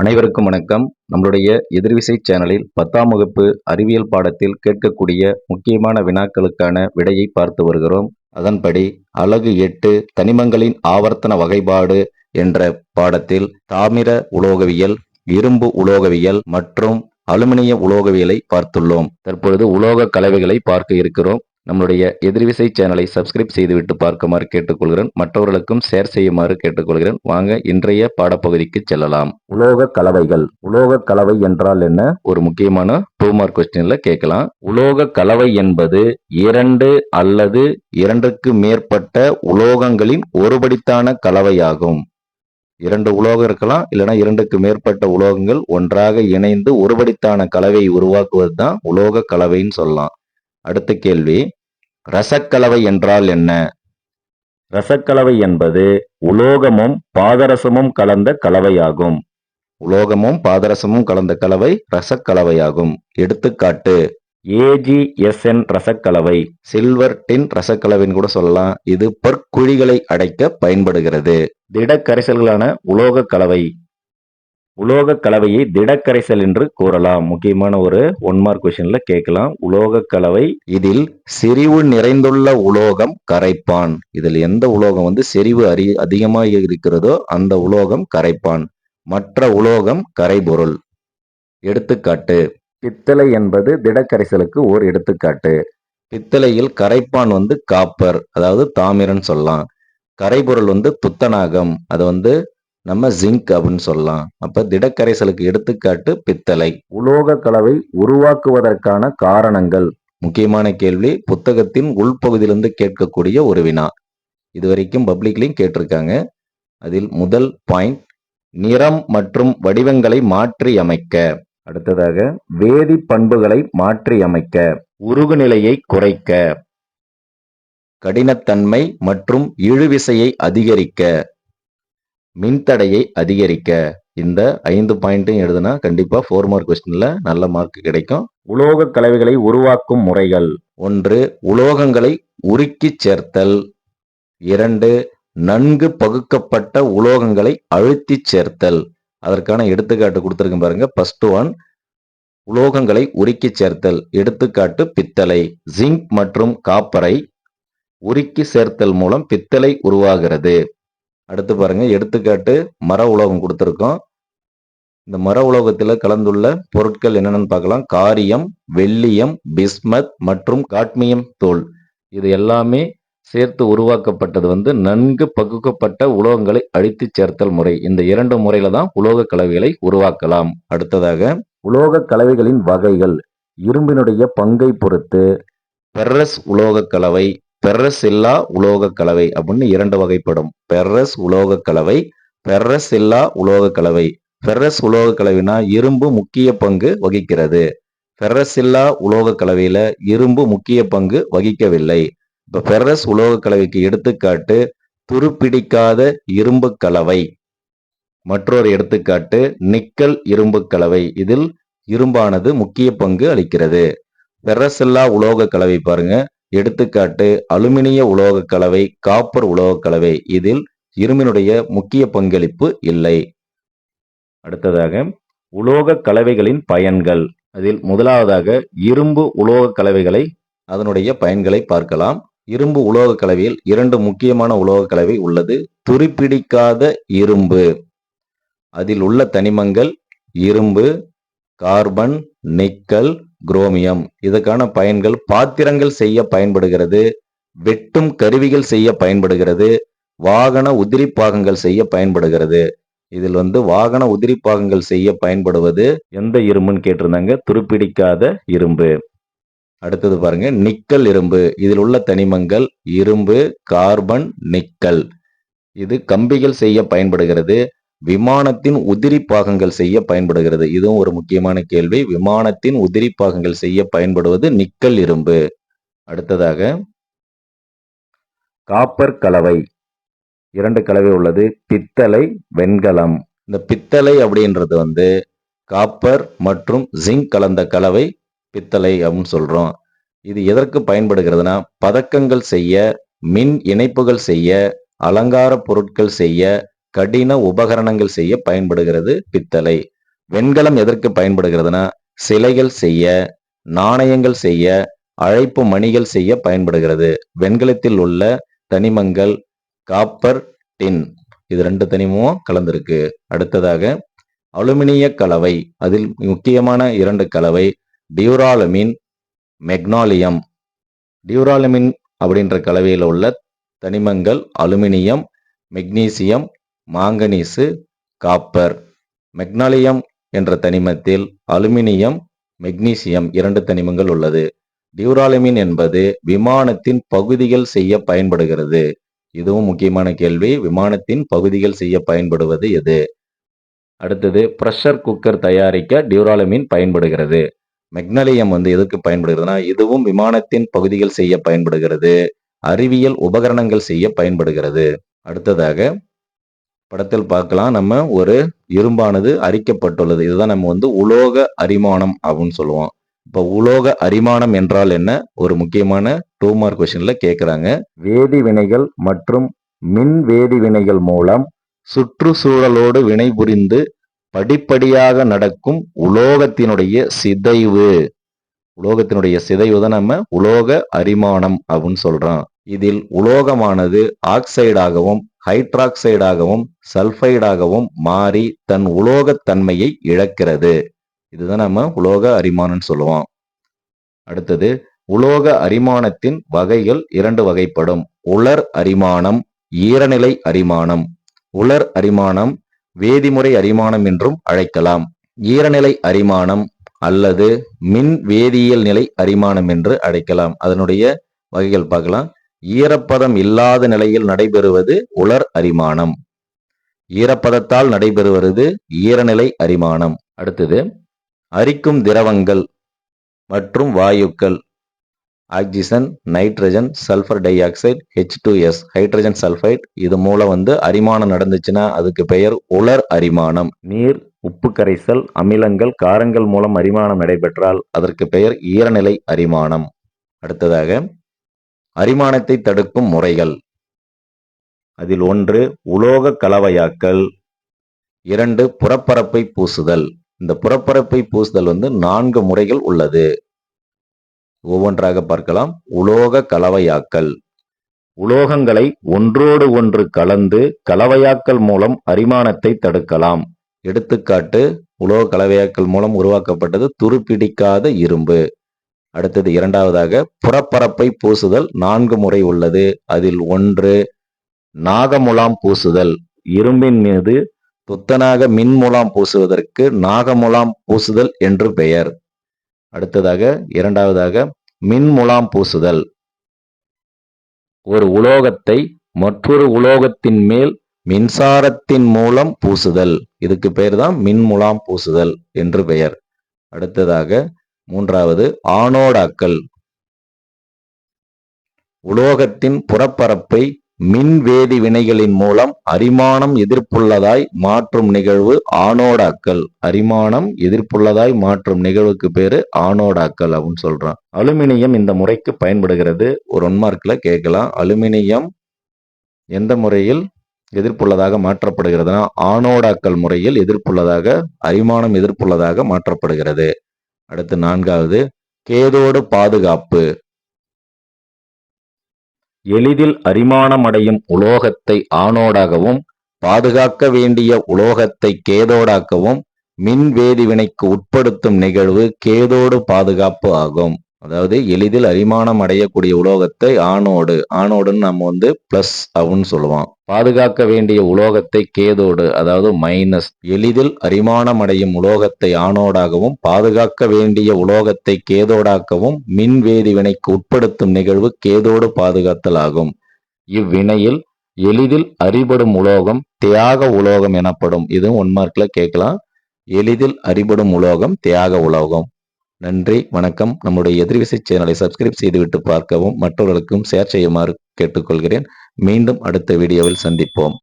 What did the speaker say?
அனைவருக்கும் வணக்கம். நம்மளுடைய எதிர்விசை சேனலில் பத்தாம் வகுப்பு அறிவியல் பாடத்தில் கேட்கக்கூடிய முக்கியமான வினாக்களுக்கான விடையை பார்த்து வருகிறோம். அதன்படி அலகு எட்டு தனிமங்களின் ஆவர்த்தன வகைப்பாடு என்ற பாடத்தில் தாமிர உலோகவியல் இரும்பு உலோகவியல் மற்றும் அலுமினிய உலோகவியலை பார்த்துள்ளோம். தற்பொழுது உலோக கலவைகளை பார்க்க இருக்கிறோம். நம்முடைய எதிர்விசை சேனலை சப்ஸ்கிரைப் செய்துவிட்டு பார்க்குமாறு கேட்டுக்கொள்கிறேன். மற்றவர்களுக்கும் ஷேர் செய்யுமாறு கேட்டுக்கொள்கிறேன். வாங்க இன்றைய பாடப்பகுதிக்கு செல்லலாம். உலோக கலவைகள். உலோக கலவை என்றால் என்ன? ஒரு முக்கியமான டூ மார்க் கொஸ்டின்ல கேட்கலாம். உலோக கலவை என்பது இரண்டு அல்லது இரண்டுக்கு மேற்பட்ட உலோகங்களின் ஒருபடித்தான கலவையாகும். இரண்டு உலோகம் இருக்கலாம் இல்லைன்னா இரண்டுக்கு மேற்பட்ட உலோகங்கள் ஒன்றாக இணைந்து ஒருபடித்தான கலவையை உருவாக்குவது தான் உலோக கலவைன்னு சொல்லலாம். அடுத்த கேள்வி ரசக்கலவை என்றால் என்ன? ரசக்கலவை என்பது உலோகமும் பாதரசமும் கலந்த கலவையாகும். உலோகமும் பாதரசமும் கலந்த கலவை ரசக்கலவையாகும். எடுத்துக்காட்டு ஏஜிஎஸ்என் ரசக்கலவை. சில்வர் டின் ரசக்கலவைன்னு கூட சொல்லலாம். இது பற்குழிகளை அடைக்க பயன்படுகிறது. திடக்கரைசல்களான உலோக கலவை. உலோக கலவையை திடக்கரைசல் என்று கூறலாம். முக்கியமான ஒரு ஒன் மார்க் கொஸ்டின்ல கேட்கலாம். உலோக கலவை இதில் செறிவு நிறைந்துள்ள உலோகம் கரைப்பான். இதில் எந்த உலோகம் வந்து செறிவு அறி அதிகமாக இருக்கிறதோ அந்த உலோகம் கரைப்பான். மற்ற உலோகம் கரைபொருள். எடுத்துக்காட்டு. பித்தளை என்பது திடக்கரைசலுக்கு ஓர் எடுத்துக்காட்டு. பித்தளையில் கரைப்பான் வந்து காப்பர் அதாவது தாமிரன் சொல்லலாம். கரைபொருள் வந்து துத்தநாகம் அது வந்து நம்ம ஜிங்க் அப்படின்னு சொல்லலாம். அப்ப திடக்கரைசலுக்கு எடுத்துக்காட்டு பித்தளை. உலோக கலவை உருவாக்குவதற்கான காரணங்கள். முக்கியமான கேள்வி புத்தகத்தின் உள்பகுதியிலிருந்து கேட்கக்கூடிய ஒரு வினா. இது வரைக்கும் பப்ளிக்லையும் கேட்டிருக்காங்க. அதில் முதல் பாயிண்ட் நிறம் மற்றும் வடிவங்களை மாற்றி அமைக்க அடுத்ததாக வேதி பண்புகளை மாற்றி அமைக்க உருகுநிலையை குறைக்க. கடினத்தன்மை மற்றும் இழுவிசையை அதிகரிக்க. மின்தடையை அதிகரிக்க இந்த ஐந்து பாயிண்ட்டையும் எழுதுனா கண்டிப்பா ஃபோர் மார்க் கொஸ்டின்ல நல்ல மார்க் கிடைக்கும். உலோக கலவைகளை உருவாக்கும் முறைகள். ஒன்று உலோகங்களை உருக்கி சேர்த்தல். இரண்டு நன்கு பகுக்கப்பட்ட உலோகங்களை அழுத்தி சேர்த்தல். அதற்கான எடுத்துக்காட்டு கொடுத்துருக்கேன் பாருங்க. ஃபர்ஸ்ட் ஒன் உலோகங்களை உருக்கி சேர்த்தல். எடுத்துக்காட்டு பித்தளை. ஜிங்க் மற்றும் காப்பரை உருக்கி சேர்த்தல் மூலம் பித்தளை உருவாகிறது. அடுத்து பாருங்க எடுத்துக்காட்டு மர உலோகம் கொடுத்துருக்கோம். இந்த மர உலோகத்தில் கலந்துள்ள பொருட்கள் என்னென்னு பார்க்கலாம். காரியம் வெள்ளியம் பிஸ்மத் மற்றும் காட்மியம் தோல். இது எல்லாமே சேர்த்து உருவாக்கப்பட்டது வந்து நன்கு பகுக்கப்பட்ட உலோகங்களை அழித்து சேர்த்தல் முறை. இந்த இரண்டு முறையில தான் உலோக கலவைகளை உருவாக்கலாம். அடுத்ததாக உலோக கலவைகளின் வகைகள். இரும்பினுடைய பங்கை பொறுத்து பெர்ரஸ் உலோக கலவை பெர்ரஸ் இல்லா உலோக கலவை அப்படின்னு இரண்டு வகைப்படும். பெர்ரஸ் உலோக கலவை பெர்ரஸ் இல்லா உலோக கலவை பெர்ரஸ் உலோக கலவைனா இரும்பு முக்கிய பங்கு வகிக்கிறது. பெர்ரஸ் இல்லா உலோக கலவையில இரும்பு முக்கிய பங்கு வகிக்கவில்லை. இப்ப பெர்ரஸ் உலோக கலவைக்கு எடுத்துக்காட்டு துருப்பிடிக்காத இரும்பு கலவை மற்றொரு எடுத்துக்காட்டு நிக்கல் இரும்பு கலவை இதில் இரும்பானது முக்கிய பங்கு அளிக்கிறது. பெர்ரசில்லா உலோக கலவை பாருங்க. எடுத்துக்காட்டு அலுமினிய உலோக கலவை காப்பர் உலோக கலவை. இதில் இரும்பினுடைய முக்கிய பங்களிப்பு இல்லை. அடுத்ததாக உலோக கலவைகளின் பயன்கள். அதில் முதலாவதாக இரும்பு உலோக கலவைகளை அதனுடைய பயன்களை பார்க்கலாம். இரும்பு உலோக கலவையில் இரண்டு முக்கியமான உலோக கலவை உள்ளது. துருப்பிடிக்காத இரும்பு. அதில் உள்ள தனிமங்கள் இரும்பு கார்பன் நிக்கல் குரோமியம். இதுக்கான பயன்கள் பாத்திரங்கள் செய்ய பயன்படுகிறது வெட்டும் கருவிகள் செய்ய பயன்படுகிறது வாகன உதிரி பாகங்கள் செய்ய பயன்படுகிறது. இதில் வந்து வாகன உதிரி பாகங்கள் செய்ய பயன்படுவது எந்த இரும்புன்னு கேட்டிருந்தாங்க? துருப்பிடிக்காத இரும்பு. அடுத்தது பாருங்க நிக்கல் இரும்பு. இதில் உள்ள தனிமங்கள் இரும்பு கார்பன் நிக்கல். இது கம்பிகள் செய்ய பயன்படுகிறது. விமானத்தின் உதிரி பாகங்கள் செய்ய பயன்படுகிறது. இதுவும் ஒரு முக்கியமான கேள்வி. விமானத்தின் உதிரி பாகங்கள் செய்ய பயன்படுவது நிக்கல் இரும்பு. அடுத்ததாக காப்பர் கலவை. இரண்டு கலவை உள்ளது. பித்தளை வெண்கலம். இந்த பித்தளை அப்படின்றது வந்து காப்பர் மற்றும் ஜிங்க் கலந்த கலவை பித்தளை அப்படின்னு சொல்றோம். இது எதற்கு பயன்படுகிறதுனா பதக்கங்கள் செய்ய மின் இணைப்புகள் செய்ய அலங்கார பொருட்கள் செய்ய கடின உபகரணங்கள் செய்ய பயன்படுகிறது பித்தளை. வெண்கலம் எதற்கு பயன்படுகிறதுனா சிலைகள் செய்ய நாணயங்கள் செய்ய அழைப்பு மணிகள் செய்ய பயன்படுகிறது. வெண்கலத்தில் உள்ள தனிமங்கள் காப்பர் டின். இது ரெண்டு தனிமமும் கலந்திருக்கு. அடுத்ததாக அலுமினிய கலவை. அதில் முக்கியமான இரண்டு கலவை டியூராலமின் மெக்னாலியம். டியூராலமின் அப்படின்ற கலவையில் உள்ள தனிமங்கள் aluminium magnesium manganese copper magnalium என்ற தனிமத்தில் அலுமினியம் மெக்னீசியம் இரண்டு தனிமங்கள் உள்ளது. டியூராலமின் என்பது விமானத்தின் பகுதிகள் செய்ய பயன்படுகிறது. இதுவும் முக்கியமான கேள்வி. விமானத்தின் பகுதிகள் செய்ய பயன்படுவது எது? அடுத்தது ப்ரெஷர் குக்கர் தயாரிக்க டியூராலமின் பயன்படுகிறது. மெக்னலியம் வந்து எதுக்கு பயன்படுகிறதுனா இதுவும் விமானத்தின் பகுதிகள் செய்ய பயன்படுகிறது. அறிவியல் உபகரணங்கள் செய்ய பயன்படுகிறது. அடுத்ததாக படத்தில் பார்க்கலாம். நம்ம ஒரு இரும்பானது அரிக்கப்பட்டுள்ளது. இதுதான் நம்ம வந்து உலோக அரிமானம் அப்படின்னு சொல்லுவோம். இப்போ உலோக அரிமானம் என்றால் என்ன? ஒரு முக்கியமான டூ மார்க் கொஸ்டின்ல கேட்குறாங்க வேதி வினைகள் மற்றும் மின் வேதி வினைகள் மூலம் சுற்றுச்சூழலோடு வினைபுரிந்து படிப்படியாக நடக்கும் உலோகத்தினுடைய சிதைவு. உலோகத்தினுடைய சிதைவு தான் நம்ம உலோக அரிமானம் அப்படின்னு சொல்றோம். இதில் உலோகமானது ஆக்சைடாகவும் ஹைட்ராக்சைடாகவும் சல்ஃபைடாகவும் மாறி தன் உலோகத்தன்மையை இழக்கிறது. இதுதான் நம்ம உலோக அரிமானம்னு சொல்லுவோம். அடுத்தது உலோக அரிமானத்தின் வகைகள் இரண்டு வகைப்படும். உலர் அரிமானம் ஈரநிலை அரிமானம். உலர் அரிமானம் வேதிமுறை அரிமானம் என்றும் அழைக்கலாம். ஈரநிலை அரிமானம் அல்லது மின் வேதியியல் நிலை அரிமானம் என்று அழைக்கலாம். அதனுடைய வகைகள் பார்க்கலாம். ஈரப்பதம் இல்லாத நிலையில் நடைபெறுவது உலர் அரிமானம். ஈரப்பதத்தால் நடைபெறுவது ஈரநிலை அரிமானம். அடுத்தது அரிக்கும் திரவங்கள் மற்றும் வாயுக்கள். Oxygen nitrogen sulphur dioxide H two S hydrogen sulphite இது மூலம் வந்து அரிமானம் நடந்துச்சுன்னா அதுக்கு பெயர் உலர் அரிமானம். நீர் உப்பு கரைசல் அமிலங்கள் காரங்கள் மூலம் அரிமானம் நடைபெற்றால் அதற்கு பெயர் ஈரநிலை அரிமானம். அடுத்ததாக அரிமானத்தை தடுக்கும் முறைகள். அதில் ஒன்று உலோக கலவையாக்கல். இரண்டு புறப்பரப்பை பூசுதல். இந்த புறப்பரப்பை பூசுதல் வந்து நான்கு முறைகள் உள்ளது. ஒவ்வொன்றாக பார்க்கலாம். உலோக கலவையாக்கல். உலோகங்களை ஒன்றோடு ஒன்று கலந்து கலவையாக்கல் மூலம் அரிமானத்தை தடுக்கலாம். எடுத்துக்காட்டு உலோக கலவையாக்கல் மூலம் உருவாக்கப்பட்டது துருப்பிடிக்காத இரும்பு. அடுத்தது இரண்டாவதாக புறப்பரப்பை பூசுதல் நான்கு முறை உள்ளது. அதில் ஒன்று நாகமுலாம் பூசுதல். இரும்பின் மீது துத்தனாக மின்முலாம் பூசுவதற்கு நாகமுலாம் பூசுதல் என்று பெயர். அடுத்ததாக இரண்டாவதாக மின்முலாம் பூசுதல். ஒரு உலோகத்தை மற்றொரு உலோகத்தின் மேல் மின்சாரத்தின் மூலம் பூசுதல். இதுக்கு பெயர் தான் மின்முலாம் பூசுதல் என்று பெயர். அடுத்ததாக மூன்றாவது ஆனோடாக்கள் உலோகத்தின் புறப்பரப்பை மின் வேதி வினைகளின் மூலம் அரிமானம் எதிர்ப்புள்ளதாய் மாற்றும் நிகழ்வு ஆனோடாக்கல் அரிமானம் எதிர்ப்புள்ளதாய் மாற்றும் நிகழ்வுக்கு பேரு ஆனோடாக்கல் அப்படின்னு சொல்றான். அலுமினியம் இந்த முறைக்கு பயன்படுகிறது. ஒரு ஒன் மார்க்ல கேட்கலாம். அலுமினியம் எந்த முறையில் எதிர்ப்புள்ளதாக மாற்றப்படுகிறதுனா ஆனோடாக்கல் முறையில் எதிர்ப்புள்ளதாக அரிமானம் எதிர்ப்புள்ளதாக மாற்றப்படுகிறது. அடுத்து நான்காவது கேதோடு பாதுகாப்பு. எளிதில் அரிமானமடையும் உலோகத்தை ஆனோடாகவும் பாதுகாக்க வேண்டிய உலோகத்தை கேதோடாக்கவும் மின் வேதிவினைக்கு உட்படுத்தும் நிகழ்வு கேதோடு பாதுகாப்பு ஆகும். அதாவது எளிதில் அரிமானம் அடையக்கூடிய உலோகத்தை ஆணோடு ஆணோடுன்னு நம்ம வந்து பிளஸ் அப்படின்னு சொல்லுவோம். பாதுகாக்க வேண்டிய உலோகத்தை கேதோடு அதாவது மைனஸ் எளிதில் அரிமானம் அடையும் உலோகத்தை ஆணோடாகவும் பாதுகாக்க வேண்டிய உலோகத்தை கேதோடாக்கவும் மின் வேதிவினைக்கு உட்படுத்தும் நிகழ்வு கேதோடு பாதுகாத்தல் ஆகும் இவ்வினையில் எளிதில் அறிபடும் உலோகம் தியாக உலோகம் எனப்படும். இதுவும் ஒன் மார்க்ல கேட்கலாம். எளிதில் அறிபடும் உலோகம் தியாக உலோகம். நன்றி வணக்கம். நம்முடைய எதிர்விசை சேனலை சப்ஸ்கிரைப் செய்துவிட்டு பார்க்கவும் மற்றவர்களுக்கும் ஷேர் செய்யுமாறு கேட்டுக்கொள்கிறேன். மீண்டும் அடுத்த வீடியோவில் சந்திப்போம்.